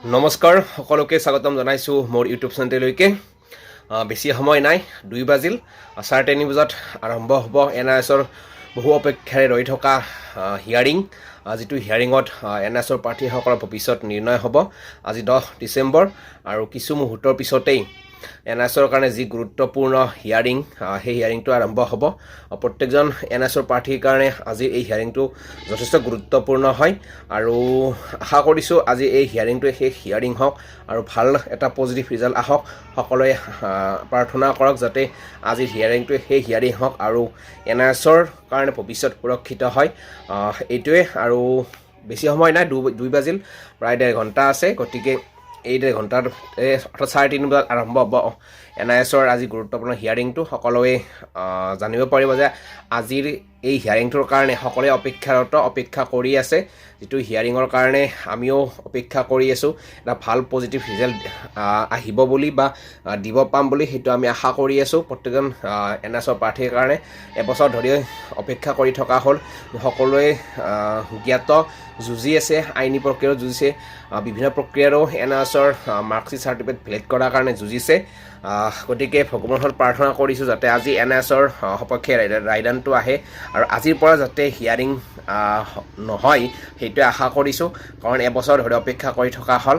নমস্কাৰ সকলোকে স্বাগতম জনাইছোঁ মোৰ ইউটিউব চেনেললৈকে। বেছি সময় নাই দুই বাজিল। চাৰে তিনি বজাত আৰম্ভ হ'ব এন আৰ এছৰ বহু অপেক্ষাৰে ৰৈ থকা হিয়াৰিং যিটো হিয়াৰিঙত এন আৰ এছৰ প্ৰাৰ্থীসকলৰ ভৱিষ্যত নিৰ্ণয় হ'ব আজি দহ ডিচেম্বৰ আৰু কিছু মুহূৰ্তৰ পিছতেই এন আৰ এছৰ কাৰণে যি গুৰুত্বপূৰ্ণ হিয়াৰিং সেই হিয়াৰিংটো আৰম্ভ হ'ব। প্ৰত্যেকজন এন আৰ এছৰ প্ৰাৰ্থীৰ কাৰণে আজি এই হিয়াৰিংটো যথেষ্ট গুৰুত্বপূৰ্ণ হয়। আৰু আশা কৰিছোঁ আজি এই হিয়াৰিংটোৱে সেই হিয়াৰিং হওক আৰু ভাল এটা পজিটিভ ৰিজাল্ট আহক। সকলোৱে প্ৰাৰ্থনা কৰক যাতে আজিৰ হিয়াৰিংটোৱে সেই হিয়াৰিং হওক আৰু এন আৰ এছৰ কাৰণে ভৱিষ্যত সুৰক্ষিত হয়। এইটোৱে আৰু বেছি সময় নাই দুই বাজিল প্ৰায় ডেৰ ঘণ্টা আছে। গতিকে এই ডেৰ ঘণ্টাত এই অৰ্থাৎ চাৰে তিনি বজাত আৰম্ভ হ'ব। এন আই এছৰ আজি গুৰুত্বপূৰ্ণ হিয়াৰিংটো সকলোৱে জানিব পাৰিব যে আজিৰ এই হিয়াৰিংটোৰ কাৰণে সকলোৱে অপেক্ষাৰত অপেক্ষা কৰি আছে। যিটো হিয়াৰিঙৰ কাৰণে আমিও অপেক্ষা কৰি আছোঁ। এটা ভাল পজিটিভ ৰিজাল্ট আহিব বুলি বা দিব পাম বুলি সেইটো আমি আশা কৰি আছোঁ। প্ৰত্যেকজন এন এছৰ প্ৰাৰ্থীৰ কাৰণে এবছৰ ধৰি অপেক্ষা কৰি থকা হ'ল। সকলোৱে জ্ঞাত যুঁজি আছে আইনী প্ৰক্ৰিয়াও যুঁজিছে। বিভিন্ন প্ৰক্ৰিয়াৰো এন এছৰ মাৰ্কশ্বিট চাৰ্টিফিকেট ভেলিড কৰাৰ কাৰণে যুঁজিছে। গতিকে ভগৱানৰ ওচৰত প্ৰাৰ্থনা কৰিছোঁ যাতে আজি এন এছৰ সপক্ষে ৰায়- ৰায়দানটো আহে। আৰু আজিৰ পৰা যাতে হিয়াৰিং নহয় সেইটোৱে আশা কৰিছোঁ। কাৰণ এবছৰ ধৰি অপেক্ষা কৰি থকা হ'ল।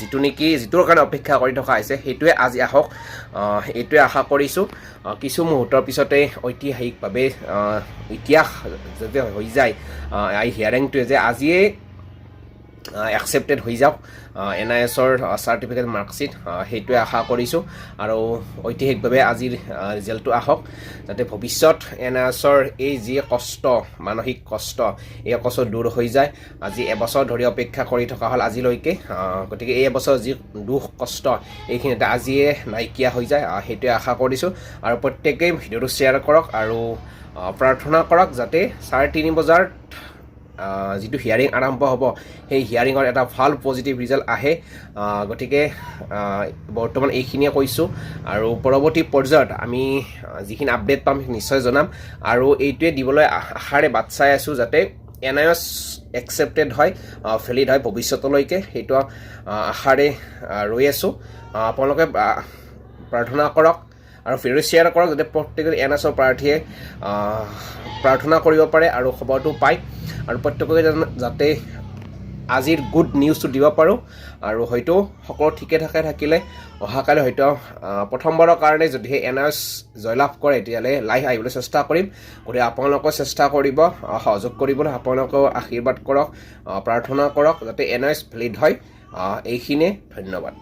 যিটো নেকি যিটোৰ কাৰণে অপেক্ষা কৰি থকা হৈছে সেইটোৱে আজি আহক। আহ, এইটোৱে আশা কৰিছোঁ। কিছু মুহূৰ্তৰ পিছতে ঐতিহাসিকভাৱে ইতিহাস যাতে হৈ যায় এই হিয়াৰিংটোৱে যে আজিয়েই একচেপ্টেড হৈ যাওক। এন আই এছৰ চাৰ্টিফিকেট মাৰ্কশ্বিট সেইটোৱে আশা কৰিছোঁ। আৰু ঐতিহাসিকভাৱে আজিৰ ৰিজাল্টটো আহক। যাতে ভৱিষ্যত এন আই এছৰ এই যি কষ্ট মানসিক কষ্ট এই কষ্ট দূৰ হৈ যায়। আজি এবছৰ ধৰি অপেক্ষা কৰি থকা হ'ল আজিলৈকে। গতিকে এই এবছৰ যি দুখ কষ্ট এইখিনি যাতে আজিয়ে নাইকিয়া হৈ যায়। সেইটোৱে আশা কৰিছোঁ। আৰু প্ৰত্যেকেই ভিডিঅ'টো শ্বেয়াৰ কৰক আৰু প্ৰাৰ্থনা কৰক যাতে চাৰে তিনি আহ, যিটো হিয়াৰিং আৰম্ভ হ'ব সেই হিয়াৰিঙৰ এটা ভাল পজিটিভ ৰিজাল্ট আহে। গতিকে বৰ্তমান এইখিনিয়ে কৈছোঁ। আৰু পৰৱৰ্তী পৰ্যায়ত আমি যিখিনি আপডেট পাম নিশ্চয় জনাম। আৰু এইটোৱে দিবলৈ আশাৰে বাট চাই আছোঁ যাতে এন আই এছ একচেপ্টেড হয় ভেলিড হয় ভৱিষ্যতলৈকে। সেইটো আশাৰে ৰৈ আছোঁ। আপোনালোকে প্ৰাৰ্থনা কৰক আৰু ভিডিঅ' শ্বেয়াৰ কৰক যাতে প্ৰত্যেকে এন এছৰ প্ৰাৰ্থীয়ে প্ৰাৰ্থনা কৰিব পাৰে আৰু খবৰটো পায়। আৰু প্ৰত্যেককে যাতে- আজিৰ গুড নিউজটো দিব পাৰোঁ। আৰু হয়তো সকলো ঠিকে থাকে থাকিলে অহাকালি হয়তো প্ৰথমবাৰৰ কাৰণে যদিহে এন এছ জয়লাভ কৰে তেতিয়াহ'লে লাইভ আহিবলৈ চেষ্টা কৰিম। গতিকে আপোনালোকেও চেষ্টা কৰিব সহযোগ কৰিবলৈ আপোনালোকেও আশীৰ্বাদ কৰক প্ৰাৰ্থনা কৰক যাতে এন এছ ভেলিড হয় এইখিনিয়ে ধন্যবাদ।